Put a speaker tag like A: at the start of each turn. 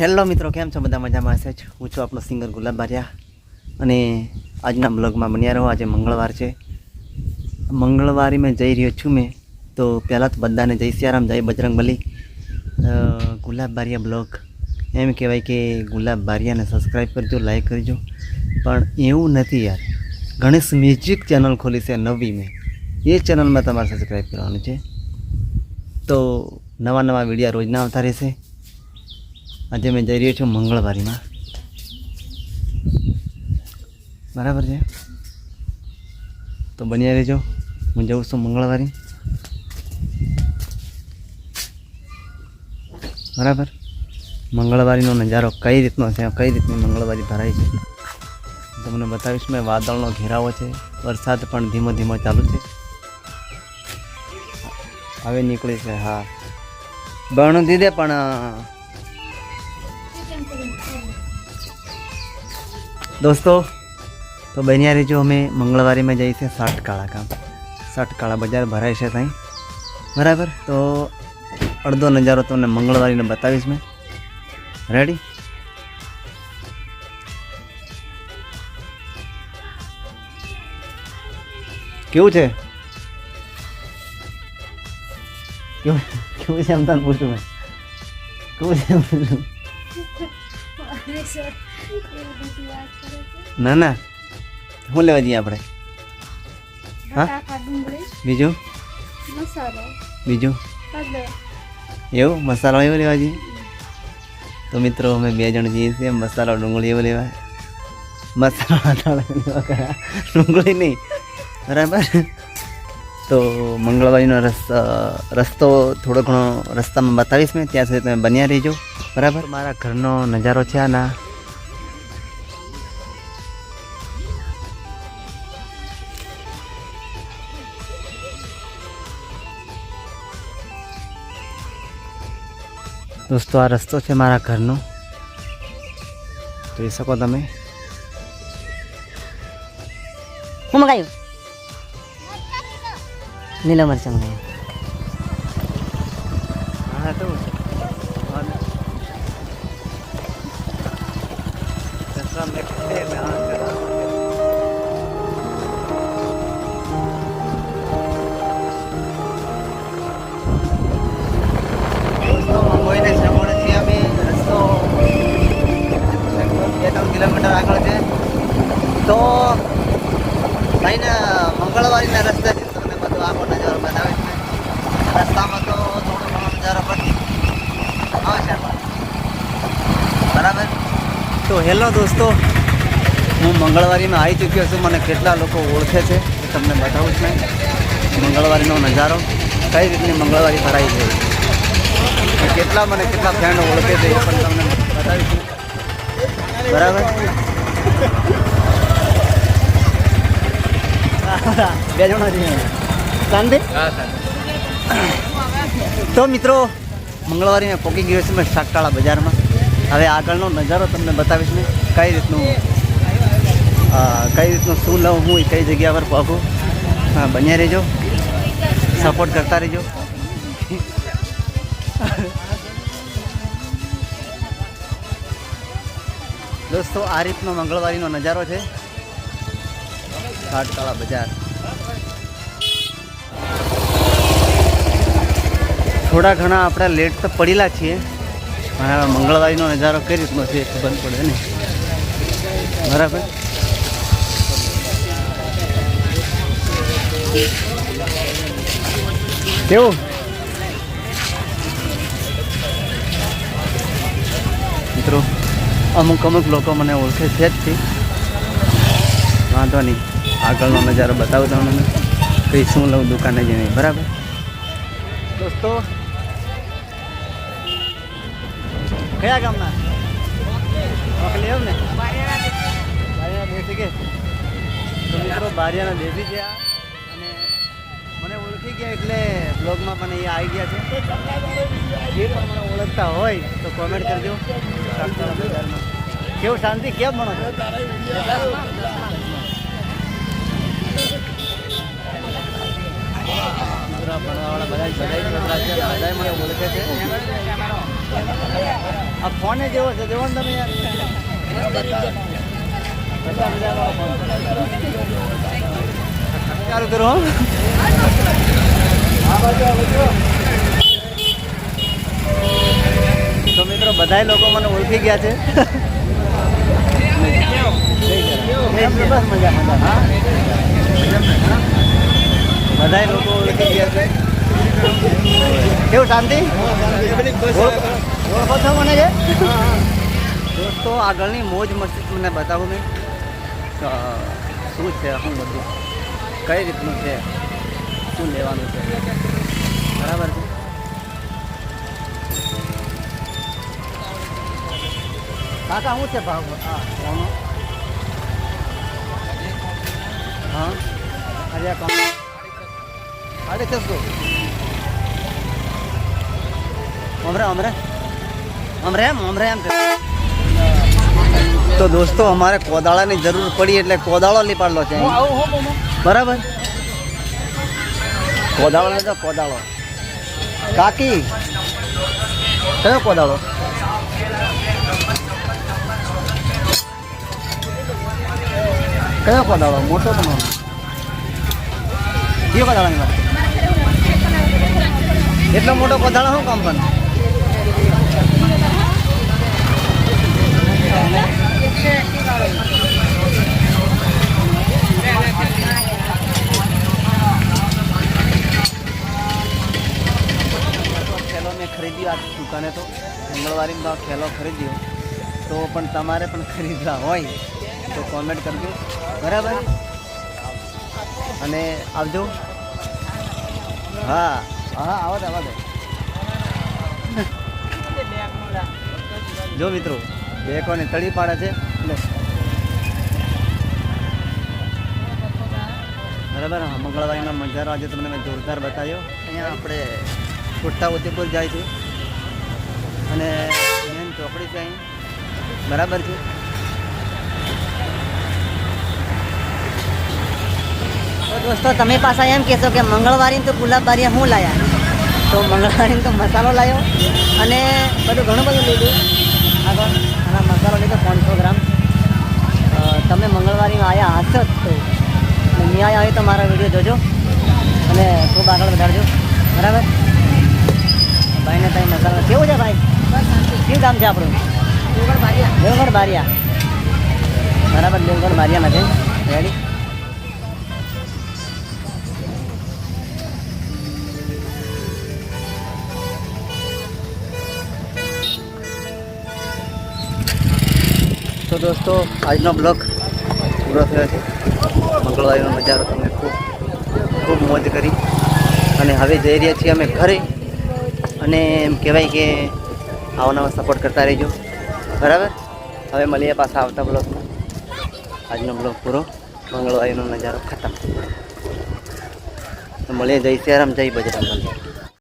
A: Hello મિત્રો, કેમ છો? બધા મજામાં હશે જ? હું છું આપણો સિંગર ગુલાબ બારિયા. અને આજના બ્લોગમાં બન્યા રહો. આજે મંગળવાર છે. મંગળવારે મેં જઈ રહ્યો છું મેં. તો પહેલાં તો બધાને જય સિયારામ, જય બજરંગ બલી. ગુલાબ બારિયા બ્લોગ. એમ કહેવાય કે ગુલાબ બારિયાને સબસ્ક્રાઈબ કરજો લાઈક કરજો. પણ એવું નથી યાર. ગણેશ મ્યુઝિક ચેનલ ખોલી છે નવી મેં. એ ચેનલમાં તમારે સબસ્ક્રાઈબ કરવાનું છે. તો નવા નવા વિડીયા રોજના આવતા રહેશે. આજે મેં જઈ રહ્યો છું મંગળવારીમાં. બરાબર છે? તો બન્યા રહેજો. હું જઉં છું મંગળવારી. બરાબર? મંગળવારીનો નજારો કઈ રીતનો છે? કઈ રીતની મંગળવારી ભરાય છે? તમને બતાવીશ, મેં વાદળનો ઘેરાવો છે. વરસાદ પણ ધીમો ધીમો ચાલુ છે. હવે નીકળી છે, હા. બણું દીધે પણ દોસ્તો, તો બન્યા રહેજો અમે મંગળવારીમાં જઈએ છીએ સાટકાળા કામ સાટકાળા બજાર ભરાય છે ત્યાં બરાબર? તો અડધો નજારો તમને મંગળવારીને બતાવીશ મેં. રેડી કેવું છે? કેવું છે એમ તને પૂછું મેં? કેવું છે પૂછું? ના ના. શું લેવા જઈએ આપણે? હા? બીજું? બીજું? એવું? મસાલો એવો લેવા જઈએ? તો મિત્રો અમે બે જણ જઈએ છીએ. મસાલો ડુંગળી એવો લેવા. મસાલો. ડુંગળી નહીં. બરાબર? તો મંગળવારીનો રસ્તો રસ્તો થોડો ઘણો રસ્તામાં બતાવીશ મેં. ત્યાં સુધી તમે બન્યા રહેજો. બરાબર? મારા ઘરનો નજારો છે આના. દોસ્તો આ રસ્તો છે મારા ઘરનો. જોઈ શકો તમે.
B: હું મંગાયું? લીલા મરચા મંગાયું.
A: હા તો. કિલોમીટર હેલો દોસ્તો હું મંગળવારીમાં આવી ચૂક્યો છું મને કેટલા લોકો ઓળખે છે એ તમને બતાવું છું. મંગળવારીનો નજારો કઈ રીતની મંગળવારી ભરાઈ છે કેટલા મને કેટલા ફ્રેન્ડ ઓળખે છે એ પણ તમને બતાવીશું બરાબર? બે જણા છીએ. શાંતિ? તો મિત્રો મંગળવારે મેં પોકી ગયો છું મેં શાકટાળા બજારમાં. હવે આગળનો નજારો તમને બતાવીશ ને કઈ રીતનું કઈ રીતનું શું લઉં હું કઈ જગ્યા પર પહોંચું. હા, બન્યા રહેજો. સપોર્ટ કરતા રહેજો. દોસ્તો, આ રીતનો મંગળવારીનો નજારો છે. ઘાટકાળા બજાર. થોડા ઘણા આપણે લેટ તો પડેલા છીએ. પણ હવે મંગળવારીનો નજારો કઈ રીતનો છે ખબર પડે ને? બરાબર? કેવું? મિત્રો, અમુક અમુક લોકો મને ઓળખે છે જ તે. વાંધો નહીં. આગળનો નજારો બતાવું તમને. કંઈ શું લઉં દુકાને જઈને. બરાબર? દોસ્તો કયા ગામના? મોકલી એમ ને? બારિયાના દેશી કે? તો મિત્રો, બારિયાના દેશી છે આ. અને મને ઓળખી ગયા એટલે બ્લોગમાં પણ એ આવી ગયા છે. જે પણ મને ઓળખતા હોય તો કોમેન્ટ કરજો. કેવું શાંતિ? કેમ ભણો ભણવાવાળા બધા બધા બધા મને ઓળખે છે. આ ફોને જેવો છે જેવો ને તમે યાર. કરો. તો મિત્રો, બધાય લોકો મને ઓળખી ગયા છે. બધા લોકો ઓળખી ગયા છે. કેવું શાંતિ? ઓળખ- છો મને છે દોસ્તો, આગળની મોજ મસ્તી તમને બતાવું મેં. શું છે શું બધું? કઈ રીતનું છે? શું લેવાનું છે? બરાબર છે? કાકા, શું છે ભાવ? હા હા? અરે સાડે છસો અમરે અમરે. અમરે એમ અમરે એમ તો દોસ્તો અમારે કોદાળાની જરૂર પડી એટલે કોદાળો લીપાડલો છે બરાબર? કોદાળો નહીં કોદાળો. કાકી કયો કોદાળો? કયો કોદાળો? મોટો તમારો કયો કોદાળાની વાત એટલો મોટો કોદાળો શું કામ પણ? ખરીદ્યો આ દુકાને તો મંગળવારીમાં ખેલો ખરીદ્યો. તો પણ તમારે પણ ખરીદવા હોય તો કોમેન્ટ કરજો. બરાબર? અને આવજો. હા હા, આવો જ, આવો જો મિત્રો બેકોને તળી પાડે છે. બરાબર, હા, મંગળવારીનો નજારો આજે તમને મેં જોરદાર બતાવ્યો. અહીંયા આપણે છોટા ઉદેપુર જાય છે. અને મેન ચોકડી છે અહીં. બરાબર છે.
B: દોસ્તો, તમે પાછા એમ કહેશો કે મંગળવારી તો ગુલાબ બારિયા હું લાયા? તો મંગળવારી તો મસાલો લાવ્યો અને બધું ઘણું બધું લીધું. આગળ. અને મસાલો લીધો પાંચસો ગ્રામ. તમે મંગળવારીમાં આવ્યા હશો જ તો. ન્યાય નહીં તો મારા વીડિયો જોજો અને ખૂબ આગળ વધારજો. બરાબર? ભાઈને ત્યાં મસાલો કેવું છે ભાઈ? કેવું કામ છે આપણું? દેવગઢ બારિયા. બરાબર દેવગઢ બારિયામાં છે રેડી
A: તો દોસ્તો, આજનો બ્લોગ પૂરો થયો છે. મંગળવારીનો નજારો તમને ખૂબ ખૂબ મોજ કરી. અને હવે જઈ રહ્યા છીએ અમે ઘરે. અને એમ કહેવાય કે આવનામાં સપોર્ટ કરતા રહેજો. બરાબર? હવે મળીએ પાછા આવતા બ્લોગમાં. આજનો બ્લોગ પૂરો, મંગળવારીનો નજારો ખતમ. મળીએ, જય સિયારામ જય બજરંગ.